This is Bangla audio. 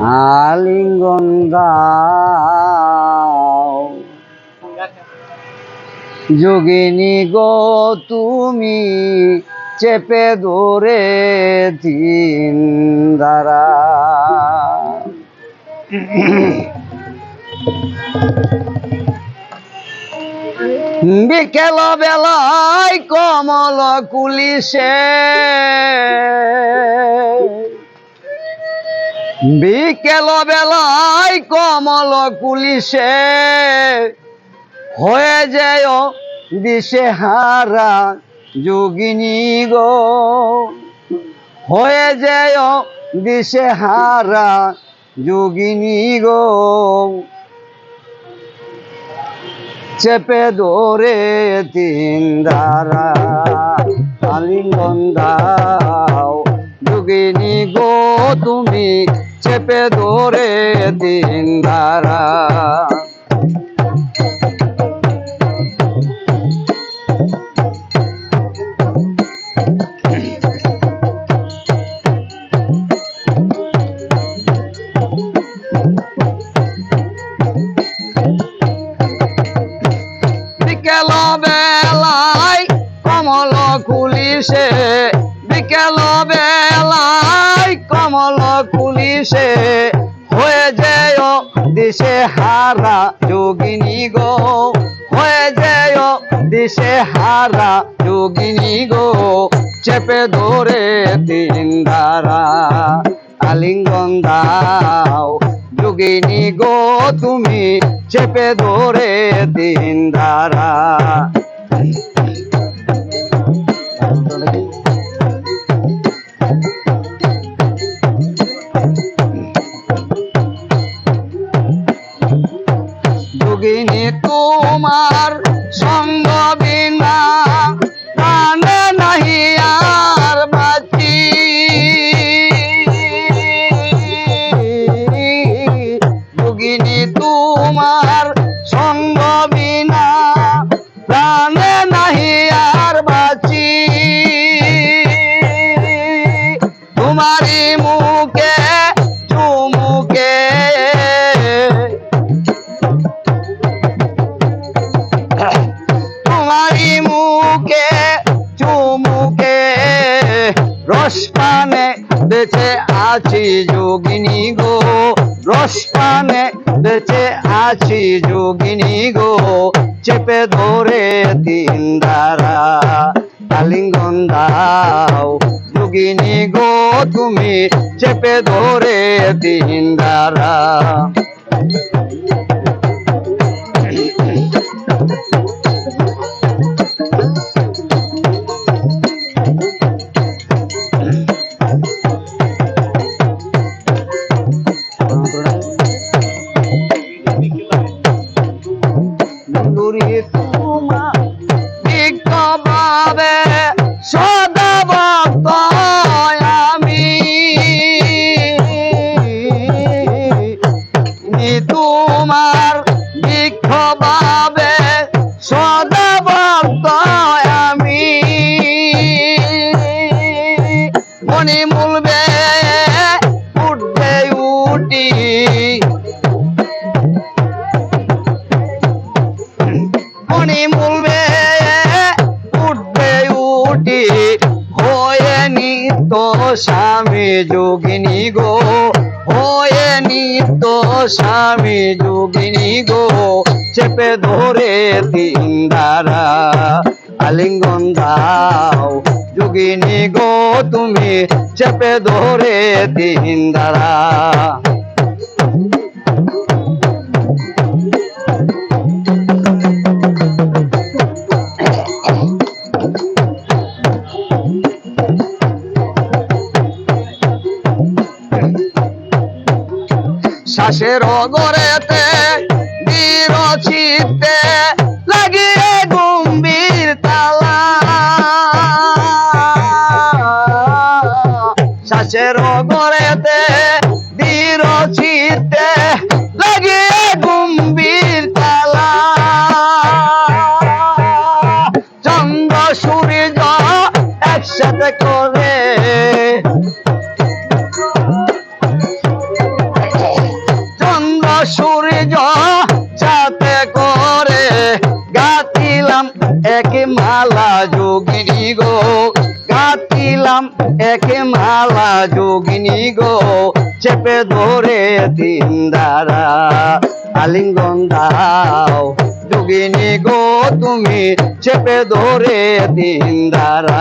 আলিঙ্গন দাও। যোগিনী গো তুমি চেপে ধরে দিন দ্বারা বিকেল বেলায় কমল কুলিশে। বিকেল বেলায় কমল কুলিশে হয়ে যায় দিশে হারা যোগিনী গো। হয়ে যায় দিশে হারা যোগিনী গো। চেপে ধরে তিন দ্বারা আলিঙ্গন দাও, যোগিনী গো, তুমি চেপে ধরে তিন দ্বারা বিকেল বেলায় কমল কুলিশে বিকেল বেলায় কমল কুলিশে হয়ে যেয় দিশে হারা যোগিনী গো। হয়ে যেয় দিশে হারা যোগিনী গো। চেপে ধরে তিন দ্বারা আলিঙ্গন দাও যোগিনী গো। তুমি চেপে ধরে তিন দ্বারা তোমার সঙ্গ বিনা প্রাণে নাহি আর বাঁচি। তোমারি মুখে চুমুকে। তোমারি মুখে চুমুকে। রসপানে বেঁচে আছি যোগিনী গো। রসপানে বেঁচে আছি যোগিনী গো, চেপে ধরে তিন দ্বারা আলিঙ্গন দাও যোগিনী গো, তুমি চেপে ধরে তিন দ্বারা ভাবে হয়ে নিত স্বামী যোগিনী গো, হয়ে নিত স্বামী যোগিনী গো, চেপে ধরে দিন দ্বারা আলিঙ্গন দাও যোগিনী গো, তুমি চেপে ধরে দিন দ্বারা শ্বাসের গড়েতে চিত্তে লাগিয়ে গম্ভীর তালা। শ্বাসের গড়েতে গাতিলাম একে মালা যোগিনী গো, চেপে ধরে তিন দ্বারা। আলিঙ্গন দাও যোগিনী গো, তুমি চেপে ধরে তিন দ্বারা।